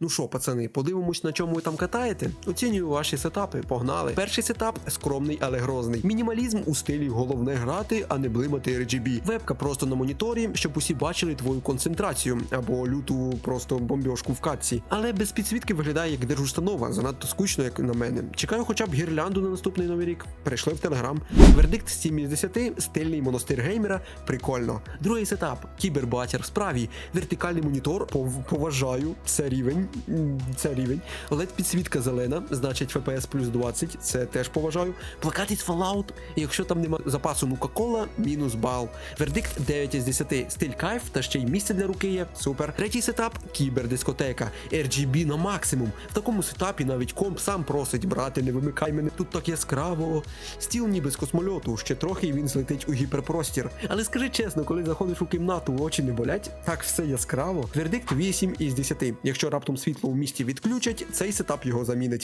Ну що, пацани, подивимось, на чому ви там катаєте? Оцінюю ваші сетапи. Погнали. Перший сетап скромний, але грозний. Мінімалізм у стилі головне грати, а не блимати RGB. Вебка просто на моніторі, щоб усі бачили твою концентрацію або люту просто бомбьошку в катці. Але без підсвітки виглядає як держустанова, занадто скучно, як на мене. Чекаю хоча б гірлянду на наступний новий рік. Перейшли в телеграм. Вердикт 7 із 10, стильний монастир геймера. Прикольно. Другий сетап кібербатір в справі. Вертикальний монітор. пов- поважаю. Це рівень. Це рівень. led підсвітка зелена, значить FPS плюс 20. Це теж поважаю. Плакат із Fallout. Якщо там нема запасу Нука-Кола, мінус бал. Вердикт 9 із 10. Стиль кайф, та ще й місце для руки є. Супер. Третій сетап кібердискотека. RGB на максимум. В такому сетапі навіть комп сам просить брати, не вимикай мене тут так яскраво. Стіл ніби з космольоту, ще трохи і він злетить у гіперпростір. Але скажи чесно, коли заходиш у кімнату, очі не болять? Так все яскраво. Вердикт 8 із 10. Якщо світло в місті відключать, цей сетап його замінить.